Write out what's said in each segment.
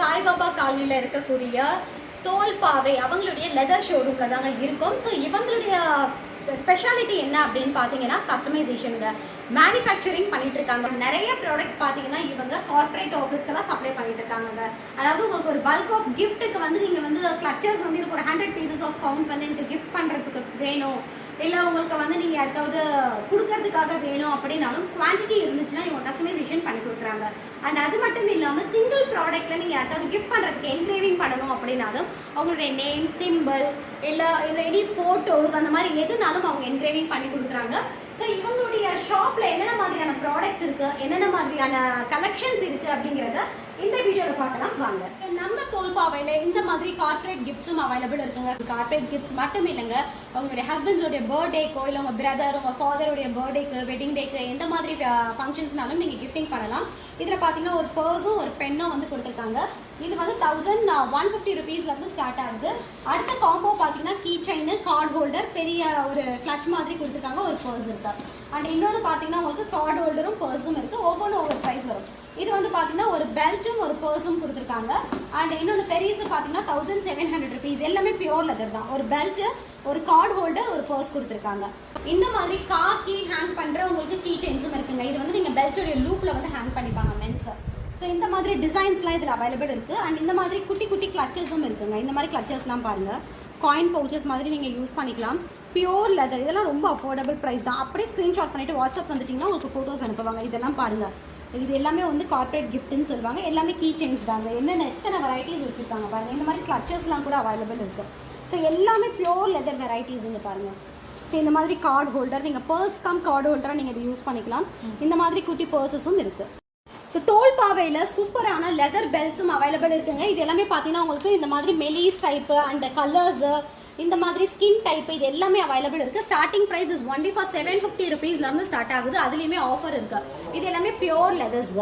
சாய்பாபா காலனியில் இருக்கக்கூடிய தோல் பாவை அவங்களுடைய லெதர் ஷோரூமில் தாங்க இருக்கும். ஸோ இவங்களுடைய ஸ்பெஷாலிட்டி என்ன அப்படின்னு பார்த்தீங்கன்னா கஸ்டமைசேஷனுங்க மேனுஃபேக்சரிங் பண்ணிட்டு இருக்காங்க. நிறைய ப்ராடக்ட்ஸ் பார்த்தீங்கன்னா இவங்க கார்ப்பரேட் ஆஃபீஸ்க்கெல்லாம் சப்ளை பண்ணிட்டு இருக்காங்க அதாவது உங்களுக்கு ஒரு பல்க் ஆஃப் கிஃப்ட்டுக்கு வந்து நீங்கள் வந்து கிளச்சர்ஸ் வந்து எனக்கு ஒரு ஹண்ட்ரட் பீசஸ் ஆஃப் கவுண்ட் வந்து எனக்கு கிஃப்ட் பண்ணுறதுக்கு வேணும். இல்லை உங்களுக்கு வந்து நீங்கள் யாருக்காவது கொடுக்கறதுக்காக வேணும் அப்படின்னாலும் குவான்டிட்டி இருந்துச்சுன்னா இவங்க கஸ்டமைசேஷன் பண்ணி கொடுக்குறாங்க. அண்ட் அது மட்டும் இல்லாமல் சிங்கிள் ப்ராடக்ட்டில் நீங்கள் யாருக்காவது கிஃப்ட் பண்ணுறதுக்கு என்கிரேவிங் பண்ணணும் அப்படின்னாலும் அவங்களுடைய நேம் சிம்பிள் இல்லை இல்லை எனி ஃபோட்டோஸ் அந்த மாதிரி எதுனாலும் அவங்க என்கிரேவிங் பண்ணி கொடுக்குறாங்க. ஸோ இவங்களுடைய ஷாப்பில் என்னென்ன மாதிரியான ப்ராடக்ட்ஸ் இருக்குது என்னென்ன மாதிரியான கலெக்ஷன்ஸ் இருக்குது அப்படிங்கிறத இந்த வீடியோவில் பார்க்கலாம் வாங்க. ஸோ நம்ம தோல்பாவையில் இந்த மாதிரி கார்ப்பரேட் கிஃப்ட்ஸும் அவைலபிள் இருக்குங்க. கார்ப்பரேட் கிஃப்ட்ஸ் மட்டும் இல்லைங்க. உங்களுடைய ஹஸ்பண்ட்ஸோடைய பர்த்டேக்கோ இல்லை உங்கள் பிரதர் உங்கள் ஃபாதருடைய பர்த்டேக்கு வெட்டிங் டேக்கு எந்த மாதிரி ஃபங்க்ஷன்ஸ்னாலும் நீங்கள் கிஃப்டிங் பண்ணலாம். இதில் பார்த்தீங்கன்னா ஒரு பர்ஸும் ஒரு பெண்ணும் வந்து கொடுத்துருக்காங்க. இது வந்து தௌசண்ட் ஒன் ஃபிஃப்டி ருபீஸ்லேருந்து ஸ்டார்ட் ஆகுது. அடுத்த காம்போ பார்த்தீங்கன்னா கீ செயின் கார்டு ஹோல்டர் பெரிய ஒரு கிளச் மாதிரி கொடுத்துருக்காங்க ஒரு பர்ஸ் இருக்கு அண்ட் இன்னொன்று பார்த்தீங்கன்னா உங்களுக்கு கார்டு ஹோல்டரும் பர்ஸும் இருக்குது ஒவ்வொன்றும் ஒவ்வொரு ப்ரைஸ் வரும். இது வந்து பார்த்தீங்கன்னா ஒரு பெல்ட்டும் ஒரு பர்ஸும் கொடுத்துருக்காங்க. அண்ட் இன்னொன்று பெரியஸு பார்த்தீங்கன்னா தௌசண்ட் செவன் ஹண்ட்ரட் ருபீஸ் எல்லாமே பியூர் லெதர் தான். ஒரு பெல்ட்டு ஒரு கார்டு ஹோல்டர் ஒரு பர்ஸ் கொடுத்துருக்காங்க. இந்த மாதிரி கார் கீ ஹேங் பண்ணுற உங்களுக்கு கீ செயின்ஸும் இருக்குங்க. இது வந்து நீங்கள் பெல்ட்டுடைய லூப்பில் வந்து ஹேங் பண்ணிப்பாங்க மென்ஸு ஸோ இந்த மாதிரி டிசைன்ஸ்லாம் இதில் அவைலபிள் இருக்குது அண்ட் இந்த மாதிரி குட்டி குட்டி கிளச்சஸும் இருக்குங்க. இந்த மாதிரி கிளச்சஸ்லாம் பாருங்கள் காயின் பவுச்சஸ் மாதிரி நீங்கள் யூஸ் பண்ணிக்கலாம். பியோர் லெதர் இதெல்லாம் ரொம்ப அஃபோர்டபுள் ப்ரைஸ் தான். அப்படியே ஸ்க்ரீன்ஷாட் பண்ணிவிட்டு வாட்ஸ்அப் வந்துட்டிங்கன்னா உங்களுக்கு ஃபோட்டோஸ் அனுப்புவாங்க. இதெல்லாம் பாருங்கள் இது எல்லாமே வந்து கார்ப்பரேட் கிஃப்ட்டுன்னு சொல்லுவாங்க. எல்லாமே கீ செயின்ஸ் தாங்க. என்னென்ன எத்தனை வெரைட்டிஸ் வச்சுருக்காங்க பாருங்கள் இந்த மாதிரி கிளச்சர்ஸ்லாம் கூட அவைலபிள் இருக்குது ஸோ எல்லாமே பியோர் லெதர் வெரைட்டிஸுங்க பாருங்கள் ஸோ இந்த மாதிரி கார்டு ஹோல்டர் நீங்கள் பர்ஸ் கம் கார்டு ஹோல்டராக நீங்கள் இதை யூஸ் பண்ணிக்கலாம். இந்த மாதிரி குட்டி பர்சஸும் இருக்குது ஸோ தோல் பாவையில் சூப்பரான லெதர் பெல்ட்ஸும் அவைலபிள் இருக்குங்க. இது எல்லாமே பார்த்தீங்கன்னா உங்களுக்கு இந்த மாதிரி மெலிஸ் டைப்பு அண்ட் கலர்ஸு இந்த மாதிரி ஸ்கின் டைப் இது எல்லாமே அவைலபிள் இருக்கு. Starting price is only for seven fifty ருபீஸ்ல இருந்து ஸ்டார்ட் ஆகுது. அதுலயுமே ஆஃபர் இருக்கு. இது எல்லாமே பியோர் லெதர்ஸ்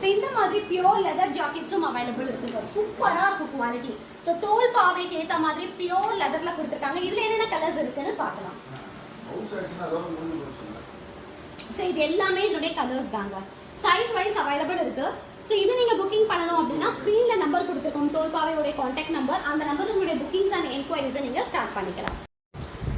ஸோ இந்த மாதிரி பியோர் லெதர் ஜாக்கெட்ஸும் அவைலபிள் இருக்குங்க சூப்பராக இருக்கும் குவாலிட்டி ஸோ தோல் பாவைக்கு ஏற்ற மாதிரி பியோர் லெதரில் கொடுத்துருக்காங்க. இதில் என்னென்ன கலர்ஸ் இருக்குன்னு பார்க்கலாம். ஸோ இது எல்லாமே இதனுடைய கலர்ஸ் தாங்க. சைஸ் வைஸ் அவைலபிள் இருக்குது ஸோ இது நீங்கள் புக்கிங் பண்ணணும் அப்படின்னா ஸ்க்ரீனில் நம்பர் கொடுத்துருக்கோம் தோல்பாவையோடைய காண்டாக்ட் நம்பர் அந்த நம்பர் உங்களுடைய புக்கிங்ஸ் அண்ட் என்கொயரிஸை நீங்கள் ஸ்டார்ட் பண்ணிக்கலாம்.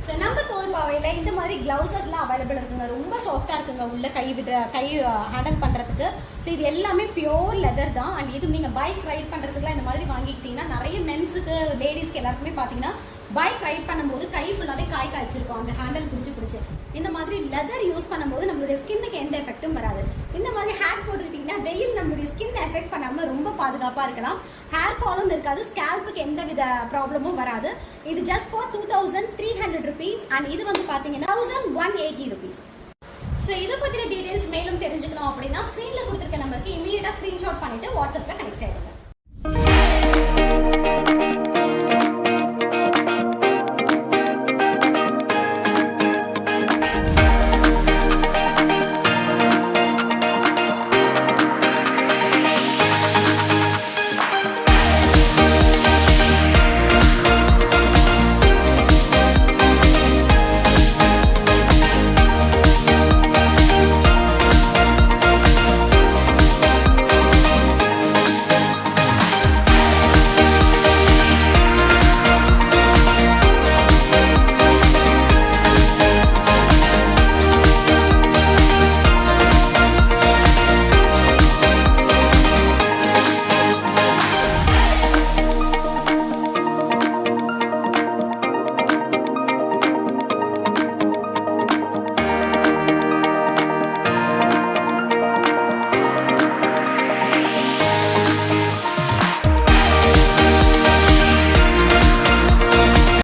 ஸோ நம்ம தோல்பாவையில் இந்த மாதிரி கிளவுசஸ்லாம் அவைலபிள் இருக்குங்க. ரொம்ப சாஃப்டாக இருக்குங்க. உள்ள கை விட கை ஹேண்டில் பண்ணுறதுக்கு ஸோ இது எல்லாமே பியோர் லெதர் தான். அண்ட் இது நீங்கள் பைக் ரைட் பண்ணுறதுக்குலாம் இந்த மாதிரி வாங்கிக்கிட்டிங்கன்னா நிறைய மென்ஸுக்கு லேடிஸ்க்கு எல்லாருக்குமே பார்த்தீங்கன்னா பைக் ரைட் பண்ணும்போது கை ஃபுல்லாகவே காய் காய்ச்சிருக்கும். அந்த ஹேண்டில் பிடிச்சி பிடிச்சி. இந்த மாதிரி லெதர் யூஸ் பண்ணும்போது நம்மளுடைய ஸ்கின்னுக்கு எந்த எஃபெக்ட்டும் வராது. இந்த மாதிரி ஹேர் போட்டுக்கிட்டிங்கன்னா வெயில் நம்மளுடைய ஸ்கின் எஃபெக்ட் பண்ணாமல் ரொம்ப பாதுகாப்பாக இருக்கலாம். ஹேர் ஃபாலும் இருக்காது. ஸ்கேல்புக்கு எந்த வித ப்ராப்ளமும் வராது. இது just for two thousand three hundred rupees and இது வந்து பார்த்தீங்கன்னா thousand one eighty rupees so இதை பற்றின டீடைல்ஸ் மேலும் தெரிஞ்சுக்கணும் அப்படின்னா ஸ்க்ரீனில் கொடுத்துருக்க நம்பருக்கு இமீடியட்டாக ஸ்க்ரீன்ஷாட் பண்ணிட்டு வாட்ஸ்அப்பில் கனெக்ட் ஆகிடும்